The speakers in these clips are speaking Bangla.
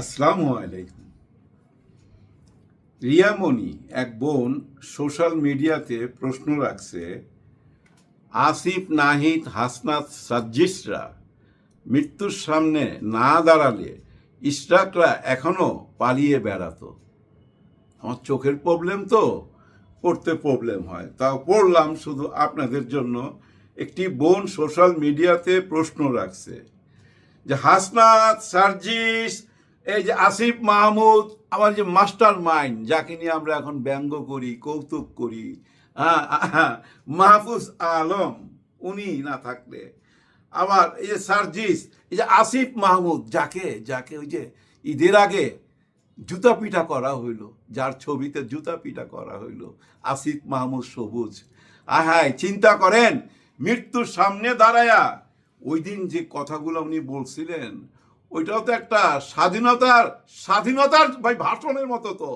আসসালামু আলাইকুম। রিয়ামণি এক বোন সোশ্যাল মিডিয়াতে প্রশ্ন রাখছে, আসিফ, নাহিদ, হাসনাত, সাজ্জিসরা মৃত্যুর সামনে না দাঁড়ালে ইশরাকরা এখনও পালিয়ে বেড়াতো। আমার চোখের প্রবলেম তো, পড়তে প্রবলেম হয়। তাও পড়লাম শুধু আপনাদের জন্য। একটি বোন সোশ্যাল মিডিয়াতে প্রশ্ন রাখছে যে, হাসনাত, সার্জিস এই যে আসিফ মাহমুদ আমার যে মাস্টার মাইন্ড যাকে নিয়ে আমরা এখন ব্যঙ্গ করি কৌতুক করি হ্যাঁ, হ্যাঁ, মাহফুজ আলম উনি না থাকলে। আবার এই যে সার্জিস এই যে আসিফ মাহমুদ যাকে যাকে ওই যে ঈদের আগে জুতা পিটা করা হইল যার ছবিতে জুতা পিটা করা হইল আসিফ মাহমুদ সবুজ। আহায় চিন্তা করেন মৃত্যুর সামনে দাঁড়ায়া ওই দিন যে কথাগুলো উনি বলছিলেন ওইটাও তো একটা স্বাধীনতার স্বাধীনতার ভাই ভাষণের মতো তো।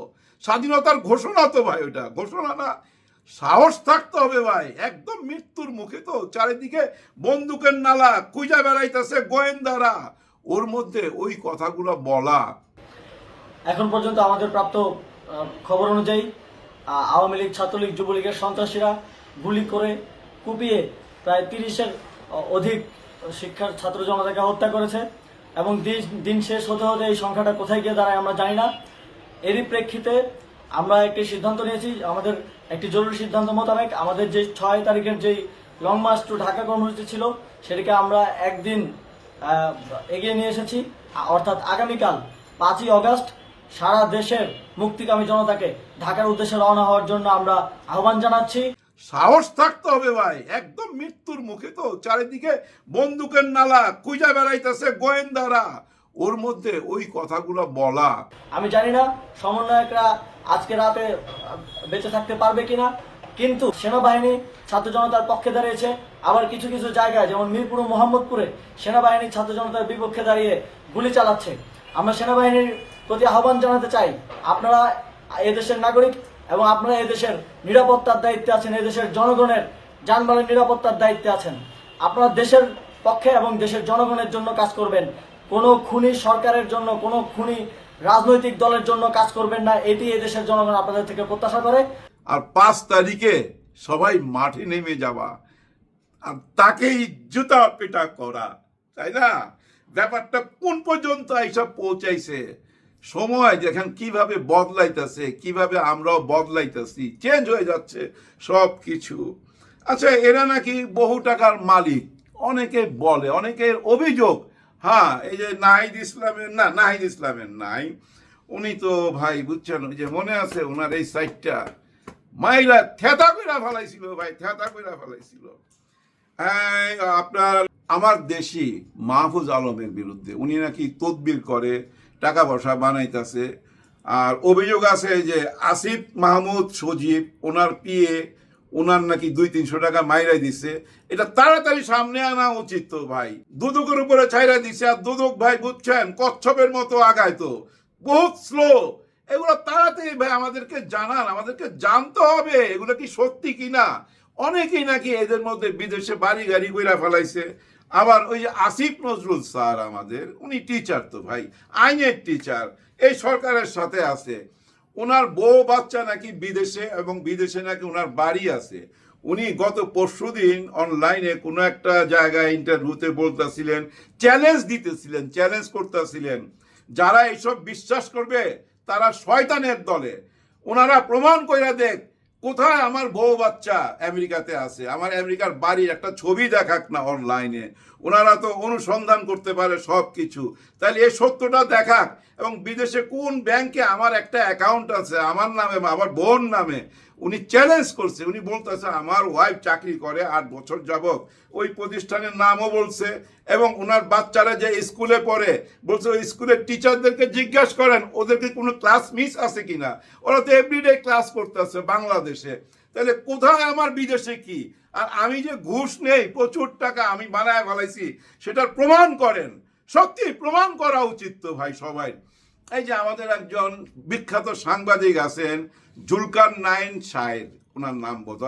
স্বাধীনতার ঘোষণা তো ভাই ওইটা। ঘোষণা না, সাহস থাকতে হবে ভাই। একদম মৃত্যুর মুখে তো। চারিদিকে বন্দুকের নালা, খুঁজা বেড়াইতেছে গোয়েন্দারা। ওর মধ্যে ওই কথাগুলো বলা। এখন পর্যন্ত আমাদের প্রাপ্ত খবর অনুযায়ী আওয়ামী লীগ, ছাত্রলীগ, যুবলীগের সন্ত্রাসীরা গুলি করে কুপিয়ে প্রায় তিরিশের অধিক শিক্ষার ছাত্র জনতাকে হত্যা করেছে। এবং দিন শেষ হতে হতে এই সংখ্যাটা কোথায় গিয়ে দাঁড়ায় আমরা জানি না। এরই প্রেক্ষিতে আমরা একটি সিদ্ধান্ত নিয়েছি, আমাদের একটি জরুরি সিদ্ধান্ত মোতাবেক আমাদের যে ছয় তারিখের যেই লং মার্চ টু ঢাকা কর্মসূচি ছিল, সেটিকে আমরা একদিন এগিয়ে নিয়ে এসেছি। অর্থাৎ আগামীকাল পাঁচই অগস্ট সারা দেশের মুক্তিকামী জনতাকে ঢাকার উদ্দেশ্যে রওনা হওয়ার জন্য আমরা আহ্বান জানাচ্ছি। সাহস থাকতে হবে ভাই, একদম মৃত্যুর মুখে তো। চারিদিকে বন্দুকের নালা, খুঁজা বেড়াইতেছে গোয়েন্দারা। ওর মধ্যে ওই কথাগুলো বলা। আমি জানি না সমন্বয়করা আজকে রাতে বেঁচে থাকতে পারবে কিনা, কিন্তু সেনাবাহিনী ছাত্র জনতার পক্ষে দাঁড়িয়েছে। আবার কিছু কিছু জায়গায়, যেমন মিরপুর ও মোহাম্মদপুরে, সেনাবাহিনী ছাত্র জনতার বিপক্ষে দাঁড়িয়ে গুলি চালাচ্ছে। আমরা সেনাবাহিনীর প্রতি আহ্বান জানাতে চাই, আপনারা এদেশের নাগরিক এবং আপনারা এদেশের নিরাপত্তার দায়িত্বে আছেন এদেশের জনগণের যানবাহনের নিরাপত্তার দায়িত্বে আছেন। আপনারা দেশের পক্ষে এবং দেশের জনগণের জন্য কাজ করবেন। কোনো খুনি সরকারের জন্য, কোনো খুনি রাজনৈতিক দলের জন্য কাজ করবেন না। এটি এদেশের জনগণ আপনাদের থেকে প্রত্যাশা করে। আর পাঁচ তারিখে সবাই মাঠে নেমে যাওয়া। আর তাকেই জুতা পেটা করা, তাই না? ব্যাপারটা কোন পর্যন্ত এইসব পৌঁছাইছে? সময় দেখেন কীভাবে বদলাইতেছে, কীভাবে আমরাও বদলাইতেছি চেঞ্জ হয়ে যাচ্ছে সব কিছু আচ্ছা এরা নাকি বহু টাকার মালিক, অনেকে বলে, অনেকের অভিযোগ। হ্যাঁ এই যে নাহিদ ইসলামের, না, নাহিদ ইসলামের নাই। উনি তো ভাই, বুঝছেন, ওই যে মনে আছে ওনার এই সাইডটা মাইরা থেতা কইরা ফেলাইছিল ভাই, থেতা কইরা ফেলাইছিল। আপনার, আমার দেশি মাহফুজ আলমের বিরুদ্ধে উনি নাকি তদবির করে টাকা পয়সা বানাইতেছে। আর অভিযোগ আছে যে আসিফ মাহমুদ সজীব, ওনার পিয়ে ওনার নাকি দুই তিনশো টাকা মাইরাই দিছে। এটা তাড়াতাড়ি সামনে আনা উচিত তো ভাই। দুদকের উপরে ছাইরা দিছে আর দুদক ভাই বুঝছেন, কচ্ছপের মতো আগায় তো। বহুত স্লো এগুলো তাড়াতাড়ি ভাই আমাদেরকে জানান, আমাদেরকে জানতে হবে, এগুলো কি সত্যি কিনা? অনেকেই নাকি এদের মধ্যে বিদেশে বাড়ি গাড়ি কইরা ফেলাইছে। আবার ওই যে আসিফ নজরুল স্যার আমাদের, উনি টিচার তো ভাই, আইনের টিচার এই সরকারের সাথে আছে। ওনার বউ বাচ্চা নাকি বিদেশে এবং বিদেশে নাকি ওনার বাড়ি আছে। উনি গত পরশুদিন অনলাইনে কোনো একটা জায়গায় ইন্টারভিউতে বলতেছিলেন চ্যালেঞ্জ দিতেছিলেন চ্যালেঞ্জ করতেছিলেন। যারা এইসব বিশ্বাস করবে, তারা শয়তানের দলে। ওনারা প্রমাণ কইরা দেখ কোথায় আমার বউ বাচ্চা আমেরিকাতে আছে? আমার আমেরিকার বাড়ির একটা ছবি দেখাক না অনলাইনে ওনারা তো অনুসন্ধান করতে পারে সব কিছু তাহলে এই সত্যটা দেখাক। এবং বিদেশে কোন ব্যাংকে আমার একটা অ্যাকাউন্ট আছে? আমার নামে আমার বোন নামে। উনি চ্যালেঞ্জ করছে। উনি বলতেছে, আমার ওয়াইফ চাকরি করে আট বছর যাবত ওই প্রতিষ্ঠানের নামও বলছে এবং ওনার বাচ্চারা যে স্কুলে পড়ে, বলছে ওই স্কুলের টিচারদেরকে জিজ্ঞাসা করেন ওদেরকে কোনো ক্লাস মিস আছে কিনা? ওরা তো এভরিডে ক্লাস করতেছে বাংলাদেশে। তাহলে কোথায় আমার বিদেশে কি? আর আমি যে ঘুষ নেই, প্রচুর টাকা আমি বানায় ফেলাইছি, সেটার প্রমাণ করেন। সত্যি প্রমাণ করা উচিত তো ভাই সবাই। এই যে আমাদের একজন বিখ্যাত সাংবাদিক আছেন জুলকার নাইন শাহের ওনার নাম বোধ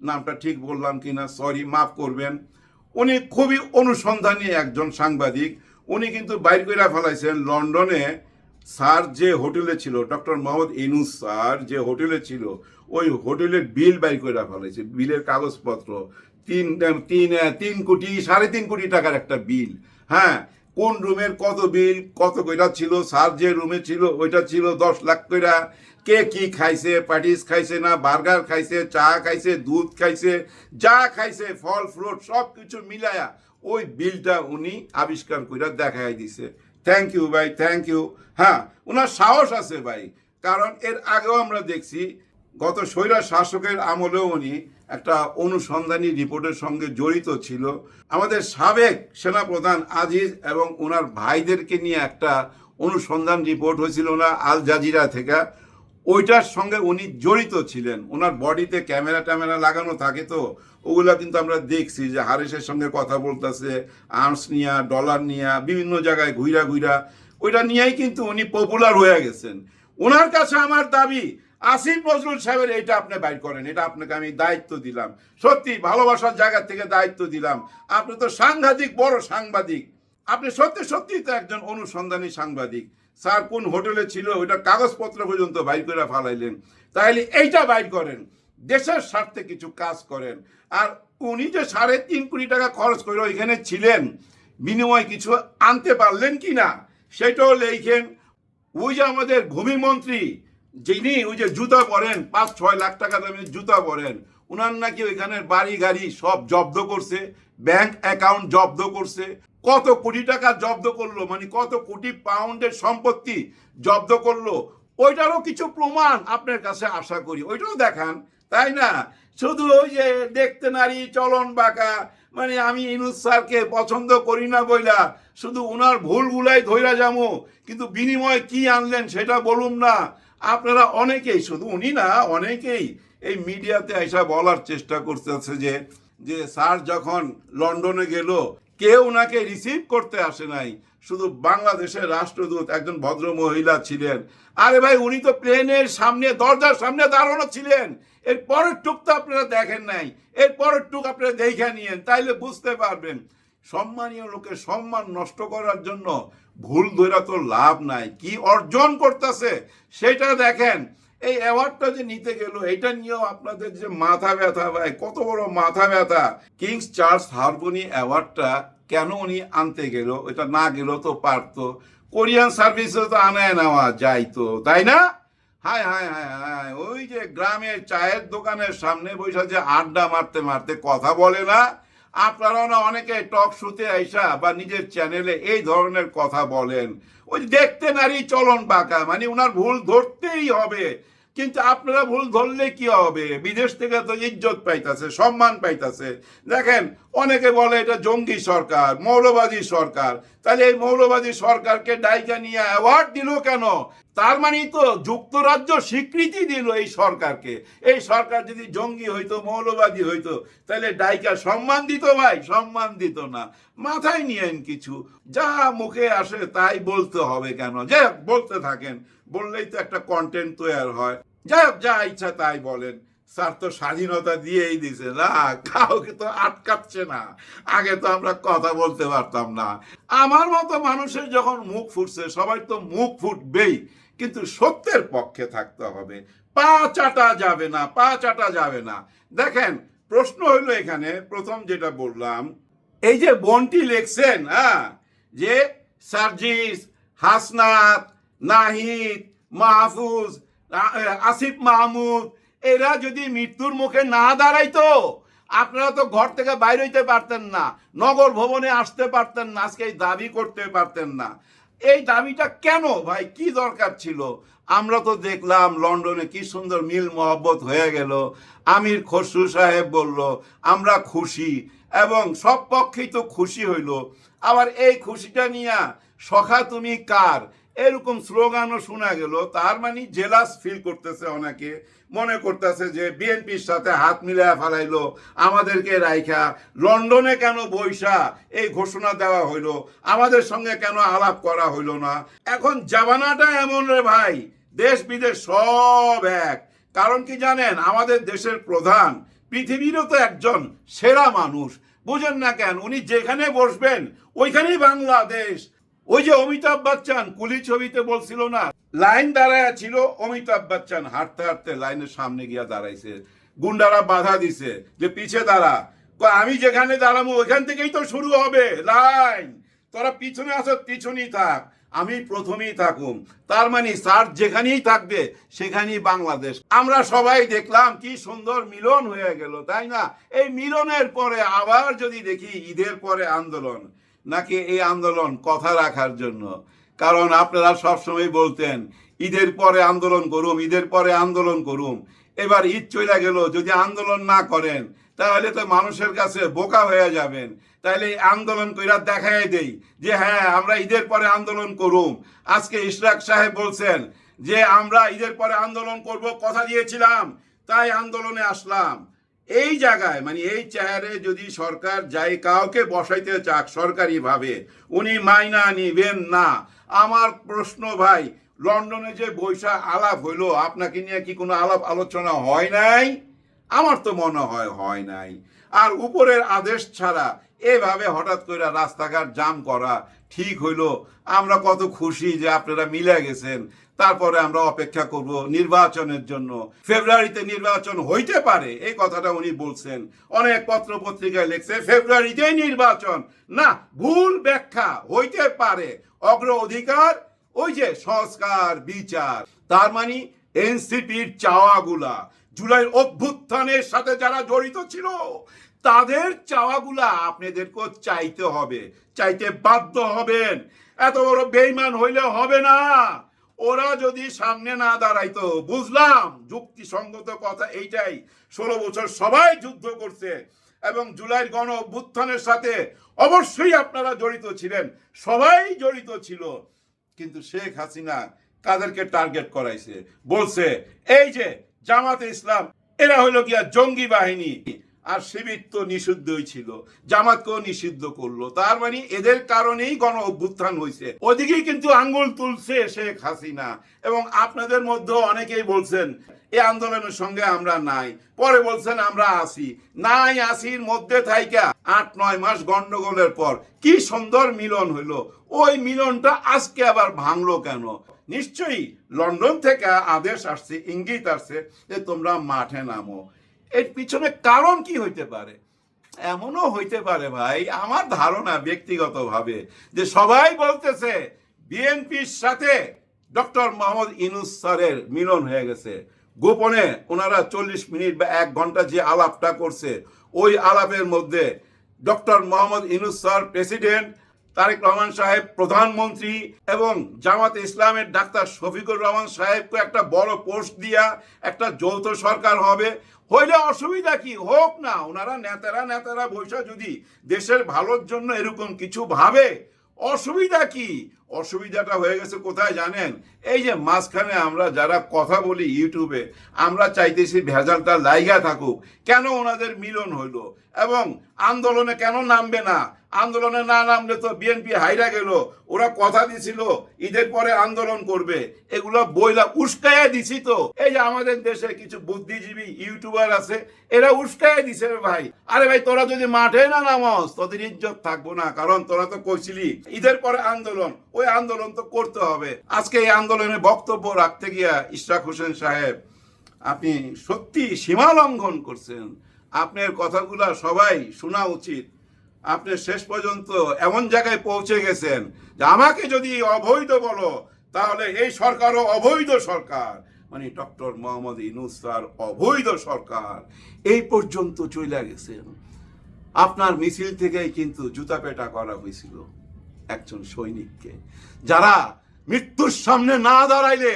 নামটা ঠিক বললাম কিনা সরি মাফ করবেন। উনি খুবই অনুসন্ধানী একজন সাংবাদিক। উনি কিন্তু বাইর করে ফেলাইছেন লন্ডনে। স্যার যে হোটেলে ছিল, ডক্টর মোহাম্মদ ইনুস স্যার যে হোটেলে ছিল, ওই হোটেলের বিল বাইর করে ফেলেছে বিলের কাগজপত্র, তিন তিন তিন কোটি, সাড়ে তিন কোটি টাকার একটা বিল। হ্যাঁ কোন রুমের কত বিল, কত কইরা ছিল, স্যার যে রুমে ছিল, ওইটা ছিল দশ লাখ কইরা। কে কি খাইছে, প্যাটিস খাইছে না, বার্গার খাইছে, চা খাইছে, দুধ খাইছে, যা খাইছে, ফল, ফ্রুট সব কিছু মিলায়া ওই বিলটা উনি আবিষ্কার কইরা দেখাই দিছে। থ্যাংক ইউ ভাই থ্যাংক ইউ হ্যাঁ ওনার সাহস আছে, ভাই। কারণ এর আগেও আমরা দেখছি গত স্বৈরা শাসকের আমলেও উনি একটা অনুসন্ধানী রিপোর্টের সঙ্গে জড়িত ছিল। আমাদের সাবেক সেনাপ্রধান আজিজ এবং ওনার ভাইদেরকে নিয়ে একটা অনুসন্ধান রিপোর্ট হয়েছিল না, আল জাজিরা থেকে। ওইটার সঙ্গে উনি জড়িত ছিলেন। ওনার বডিতে ক্যামেরা ট্যামেরা লাগানো থাকে তো, ওগুলা কিন্তু আমরা দেখছি যে হারিসের সঙ্গে কথা বলতেছে, আর্মস নিয়া, ডলার নিয়া, বিভিন্ন জায়গায় ঘুইরা ঘুইরা। ওইটা নিয়েই কিন্তু উনি পপুলার হয়ে গেছেন। ওনার কাছে আমার দাবি আসিফ নজরুল সাহেবের এটা আপনি বাইর করেন, এটা আপনাকে আমি দায়িত্ব দিলাম। সত্যি, ভালোবাসার জায়গা থেকে দায়িত্ব দিলাম। আপনি তো সাংঘাতিক, বড় সাংবাদিক। আপনি সত্যি সত্যি তো একজন অনুসন্ধানী সাংবাদিক। স্যার, কোন হোটেলে ছিল, ওইটা কাগজপত্র পর্যন্ত বাইর করে ফালাইলেন। তাহলে এইটা বাইর করেন। দেশের স্বার্থে কিছু কাজ করেন। আর উনি যে সাড়ে তিন কোটি টাকা খরচ করে ওইখানে ছিলেন, বিনিময় কিছু আনতে পারলেন কি না সেটাও লেখেন। ওই যে আমাদের ভূমিমন্ত্রী যিনি ওই যে জুতা পরেন, পাঁচ, ছয় লাখ টাকা দামের জুতা পরেন ওনার নাকি ওইখানের বাড়ি গাড়ি সব জব্দ করছে, ব্যাংক অ্যাকাউন্ট জব্দ করছে। কত কোটি টাকা জব্দ করল মানে কত কোটি পাউন্ডের সম্পত্তি জব্দ করল, ওইটারও কিছু প্রমাণ আপনার কাছে আশা করি। ওইটাও দেখান, তাই না? শুধু ওই যে দেখতে নারী চলন বাঁকা মানে আমি ইনুস স্যারকে পছন্দ করি না বইলা, শুধু ওনার ভুলগুলাই ধইরা যাব কিন্তু বিনিময়ে কি আনলেন সেটা বলুন না। আপনারা অনেকেই, শুধু উনি না, অনেকেই এই মিডিয়াতে এসা বলার চেষ্টা করতেছে যে যে স্যার যখন লন্ডনে গেল, কেউ ওনাকে রিসিভ করতে আসে নাই। শুধু বাংলাদেশের রাষ্ট্রদূত একজন ভদ্র মহিলা ছিলেন। আরে ভাই, উনি তো প্লেনের সামনে, দরজার সামনে দাঁড়ানো ছিলেন। এর পরের টুক তো আপনারা দেখেন নাই। এর পরের টুক আপনারা দেখে নিয়েন, তাইলে বুঝতে পারবেন। সম্মানীয় লোকের সম্মান নষ্ট করার জন্য ভুল ধরা তো লাভ নাই। কি অর্জন করতেছে সেটা দেখেন। এই অ্যাওয়ার্ডটা যে নিতে গেল এটা নিয়েও আপনাদের যে মাথা ব্যথা ভাই, কত বড় মাথা ব্যথা। কিংস চার্লস হারমোনি অ্যাওয়ার্ডটা কেন উনি আনতে গেল এটা না গেল তো পারতো। কোরিয়ান সার্ভিসে তো আনায় নেওয়া যাইতো, তাই না? হায় হায় হায় হায়, ওই যে গ্রামের চায়ের দোকানের সামনে বসে যে আড্ডা মারতে মারতে কথা বলে না। আপনারাও না অনেকে টক শুতে আইসা বা নিজের চ্যানেলে এই ধরনের কথা বলেন। ওই দেখতে নারী চলন বাঁকা মানে ওনার ভুল ধরতেই হবে। কিন্তু আপনারা ভুল ধরলে কি হবে? বিদেশ থেকে তো ইজ্জত পাইতাছে, সম্মান পাইতাছে। দেখেন, অনেকে বলে এটা জঙ্গি সরকার, মৌলবাদী সরকার। তাহলে এই মৌলবাদী সরকারকে ডাইকা নিয়ে অ্যাওয়ার্ড দিল কেন? তার মানে তো যুক্তরাজ্য স্বীকৃতি দিল এই সরকারকে। এই সরকার যদি জঙ্গি হইতো, মৌলবাদী হইতো, তাহলে ডাইকা সম্মান দিত ভাই, সম্মান দিত না। মাথায় নিয়েন কিছু। যা মুখে আসে তাই বলতে হবে কেন? যে বলতে থাকেন। বললেই তো একটা কন্টেন্ট তৈরি হয়। হোক, যা ইচ্ছা তাই বলেন। স্যার তো স্বাধীনতা দিয়েই দিছে। না, কাউকে তো আটকাচ্ছে না। আগে তো আমরা কথা বলতে পারতাম না। আমার মতো মানুষের যখন মুখ ফুটছে, সবাই তো মুখ ফুটবেই। কিন্তু সত্যের পক্ষে থাকতে হবে। পা চাটা যাবে না, পা চাটা যাবে না। দেখেন, প্রশ্ন হইল এখানে, প্রথম যেটা বললাম, এই যে বনটি লেখছেন হ্যাঁ যে সার্জিস, হাসনাত, নাহিদ, মাহফুজ আসিফ মাহমুদ, এরা যদি মৃত্যুর মুখে না দাঁড়াইতো, আপনারা তো ঘর থেকে বাইরে হইতে পারতেন না, নগর ভবনে আসতে পারতেন না, আজকে দাবি করতে পারতেন না। এই দাবিটা কেন? ভাই, কি দরকার ছিল? আমরা তো দেখলাম লন্ডনে কি সুন্দর মিল মহব্বত হয়ে গেল। আমির খসরু সাহেব বলল, আমরা খুশি। এবং সব পক্ষেই তো খুশি হইল। আবার এই খুশিটা নিয়ে সখা তুমি কার? এরকম স্লোগানও শোনা গেল। তার মানে জেলাস ফিল করতেছে অনেকে। মনে করতেছে যে বিএনপির সাথে হাত মিলায় ফেলাইলো, আমাদেরকে রাইখা। লন্ডনে কেন বৈশা? এই ঘোষণা দেওয়া হইল। আমাদের সঙ্গে কেন আলাপ করা হইল না? এখন জামানাটা এমন রে ভাই, দেশ বিদেশ সব এক। কারণ কি জানেন, আমাদের দেশের প্রধান পৃথিবীরও তো একজন সেরা মানুষ। বুঝেন না কেন, উনি যেখানে বসবেন, ওইখানেই বাংলাদেশ। ওই যে অমিতাভ বচ্চন, কুলি ছবিতে বলছিল না? লাইন দাঁড়ায় ছিল, অমিতাভ বচ্চন হাঁটতে হাঁটতে লাইনের সামনে গিয়া দাঁড়াইছে। গুন্ডারা বাধা দিছে যে পিছে দাঁড়া। আমি যেখানে দাঁড়াবো ওইখান থেকেই তো শুরু হবে, লাইন। তোরা পিছনে আসো পিছনেই থাক, আমি প্রথমেই থাকুম। তার মানে স্যার যেখানেই থাকবে, সেখানেই বাংলাদেশ। আমরা সবাই দেখলাম কি সুন্দর মিলন হয়ে গেল, তাই না? এই মিলনের পরে আবার যদি দেখি ঈদের পরে আন্দোলন। নাকি এই আন্দোলন কথা রাখার জন্য? কারণ আপনারা সবসময় বলতেন, ঈদের পরে আন্দোলন করুম, ঈদের পরে আন্দোলন করুম। এবার ঈদ চলে গেল, যদি আন্দোলন না করেন, তাহলে তো মানুষের কাছে বোকা হয়ে যাবেন। তাহলে আন্দোলন কইরা দেখাই দেই যে হ্যাঁ আমরা ঈদের পরে আন্দোলন করুম। আজকে ইশরাক সাহেব বলছেন যে, আমরা ঈদের পরে আন্দোলন করব, কথা দিয়েছিলাম, তাই আন্দোলনে আসলাম। এই জায়গায় মানে এই চেয়ারে যদি সরকার যাই কাউকে বসাইতে চাক সরকারি ভাবে উনি মাইনা নিবেন না। আমার প্রশ্ন ভাই, লন্ডনে যে বৈশা আলাপ হইল, আপনাকে নিয়ে কি কোনো আলাপ আলোচনা হয় নাই? আমার তো মনে হয় হয় নাই। আর উপরের আদেশ ছাড়া এভাবে হঠাৎ করে রাস্তাঘাট জাম করা ঠিক হইল। আমরা কত খুশি যে আপনারা মিলে গেছেন। তারপরে আমরা অপেক্ষা করব নির্বাচনের জন্য। ফেব্রুয়ারিতে নির্বাচন হইতে পারে, এই কথাটা উনি বলছেন। অনেক পত্র পত্রিকায় লিখছে ফেব্রুয়ারিতেই নির্বাচন। না, ভুল ব্যাখ্যা হইতে পারে। অগ্র অধিকার, ওই যে সংস্কার, বিচার। তার মানে এনসিপির চাওয়াগুলা। জুলাই অভ্যুত্থানের সাথে যারা জড়িত ছিল তাদের চাওয়াগুলা আপনাদেরকে চাইতে হবে, চাইতে বাধ্য হবেন। এত বড় বেইমান হইলে হবে না। ওরা যদি সামনে না দাঁড়াইতো, বুঝলাম, যুক্তিসঙ্গত কথা এইটাই। ষোলো বছর সবাই যুদ্ধ করছে এবং জুলাইয়ের গণ অভ্যুত্থানের সাথে অবশ্যই আপনারা জড়িত ছিলেন, সবাই জড়িত ছিল। কিন্তু শেখ হাসিনা কাদেরকে টার্গেট করাইছে, বলছে, এই যে জামাতে ইসলাম, এরা হলো গিয়া জঙ্গি বাহিনী আর শিবির তো নিষিদ্ধই ছিল জামাতকেও নিষিদ্ধ করল। তার মানে এদের কারণেই গণ অভ্যুত্থান হয়েছে ওদিকেই কিন্তু আঙ্গুল তুলছে শেখ হাসিনা এবং আপনাদের মধ্যে অনেকেই বলছেন এই আন্দোলনের সঙ্গে আমরা নাই। পরে বলছেন, আমরা আসি নাই আসির মধ্যে থাইকা আট, নয় মাস গন্ডগোলের পর কি সুন্দর মিলন হইল। ওই মিলনটা আজকে আবার ভাঙলো কেন? নিশ্চয়ই লন্ডন থেকে আদেশ আসছে, ইঙ্গিত আসছে যে তোমরা মাঠে নামো। এর পিছনে কারণ কি হইতে পারে? এমনও হইতে পারে ভাই, আমার ধারণা ব্যক্তিগতভাবে যে সবাই বলতেছে বিএনপির সাথে ডক্টর মোহাম্মদ ইনুস স্যারের মিলন হয়ে গেছে। গোপনে ওনারা চল্লিশ মিনিট বা এক ঘণ্টা যে আলাপটা করছে, ওই আলাপের মধ্যে doctor Mohammad Yunus sir president Tarique Rahman Saheb প্রধানমন্ত্রী এবং জামাত ইসলামের ডাক্তার শফিকুর রহমান সাহেবকে একটা বড় পোস্ট দিয়া একটা যৌথ সরকার হবে। হইলে অসুবিধা কি? হোক না, ওনারা নেতারা নেতারা বৈশা যদি দেশের ভালোর জন্য এরকম কিছু ভাবে, অসুবিধা কি? অসুবিধাটা হয়ে গেছে কোথায় জানেন? এই যে মাঝখানে আমরা যারা কথা বলি ইউটিউবে, আমরা চাইতেছি ভেজালটা লাইগা থাকুক। কেন ওনাদের মিলন হইল? এবং আন্দোলনে কেন নামবে না? আন্দোলনে না নামলে তো বিএনপি হাইরা গেল। ওরা কথা দিছিল, ঈদের পরে আন্দোলন করবে। এগুলো বইলা উস্কাইয়া দিছি তো। এই যে আমাদের দেশে কিছু বুদ্ধিজীবী ইউটিউবার আছে, এরা উস্কাইয়া দিছে ভাই। আরে ভাই, তোরা যদি মাঠে না নামস, তোদের ইজ্জত থাকব না। কারণ তোরা তো কইছিলি, ঈদের পরে আন্দোলন, ওই আন্দোলন তো করতে হবে। আজকে এই আন্দোলনে বক্তব্য রাখতে গিয়া ইশরাক হোসেন সাহেব, আপনি সত্যি সীমা লঙ্ঘন করছেন। আপনার কথাগুলা সবাই শোনা উচিত। আপনি শেষ পর্যন্ত এমন জায়গায় পৌঁছে গেছেন যে আমাকে যদি অবৈধ বলো, তাহলে এই সরকারও অবৈধ সরকার। মানে ডক্টর মোহাম্মদ ইনুস স্যার অবৈধ সরকার, এই পর্যন্ত চলে গেছেন। আপনার মিছিল থেকেই কিন্তু জুতা পেটা করা হয়েছিল একজন সৈনিককে। যারা মৃত্যুর সামনে না দাঁড়াইলে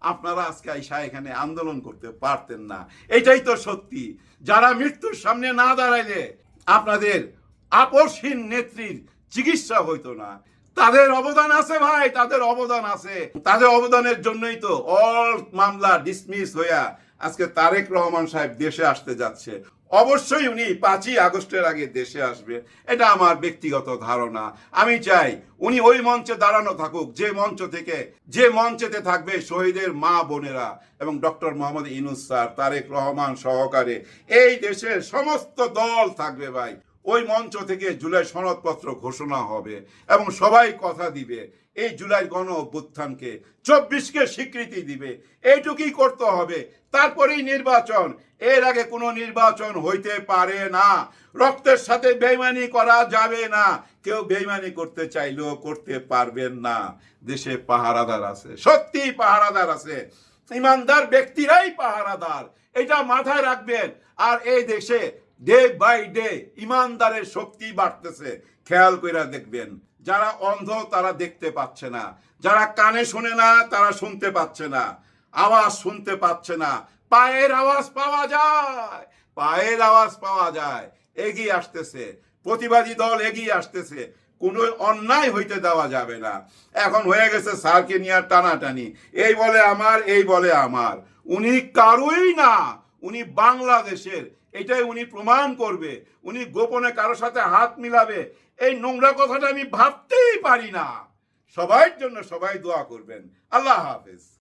আপনারা আজকে আইসা এখানে আন্দোলন করতে পারতেন না। এটাই তো সত্যি। যারা মৃত্যুর সামনে না দাঁড়াইলে আপনাদের আপসহীন নেত্রীর চিকিৎসা হইতো না। তাদের অবদান আছে ভাই, তাদের অবদান আছে। তাদের অবদানের জন্যই তো অল মামলা ডিসমিস হইয়া আজকে তারেক রহমান সাহেব দেশে আসতে যাচ্ছে। অবশ্যই উনি পাঁচই আগস্টের আগে দেশে আসবে, এটা আমার ব্যক্তিগত ধারণা। আমি চাই উনি ওই মঞ্চে দাঁড়ানো থাকুক, যে মঞ্চ থেকে, যে মঞ্চেতে থাকবে শহীদের মা বোনেরা এবং ডক্টর মোহাম্মদ ইনুস স্যার, তারেক রহমান সহকারে। এই দেশের সমস্ত দল থাকবে ভাই। ওই মঞ্চ থেকে জুলাই সনদপত্র ঘোষণা হবে এবং সবাই কথা দিবে। এই জুলাই গণ অভ্যুত্থানকে চব্বিশকে স্বীকৃতি দিবে। এইটুকুই করতে হবে। তারপরেই নির্বাচন। এর আগে কোনো নির্বাচন হইতে পারে না। রক্তের সাথে বেইমানি করা যাবে না। কেউ বেইমানি করতে চাইলেও করতে পারবেন না। দেশে পাহারাদার আছে। সত্যি পাহারাদার আছে। ইমানদার ব্যক্তিরাই পাহারাদার। এটা মাথায় রাখবেন। আর এই দেশে ডে বাই ডে ইমানদারের শক্তি বাড়তেছে। খেয়াল করে দেখবেন, যারা অন্ধ তারা দেখতে পাচ্ছে না। যারা কানে শোনে না, তারা শুনতে পাচ্ছে না। আওয়াজ শুনতে পাচ্ছে না। পায়ের আওয়াজ পাওয়া যায়। পায়ের আওয়াজ পাওয়া যায়। এগিয়ে আসতেছে। প্রতিবাদী দল এগিয়ে আসতেছে। কোনো অন্যায় হইতে দেওয়া যাবে না। এখন হয়ে গেছে স্যারকে নিয়ে টানাটানি। এই বলে আমার, এই বলে আমার। উনি কারোই না। উনি বাংলাদেশের এটাই উনি প্রমাণ করবে। উনি গোপনে কারও সাথে হাত মিলাবে। এই নোংরা কথাটা আমি ভাবতেই পারি না। সবার জন্য সবাই দোয়া করবেন। আল্লাহ হাফেজ।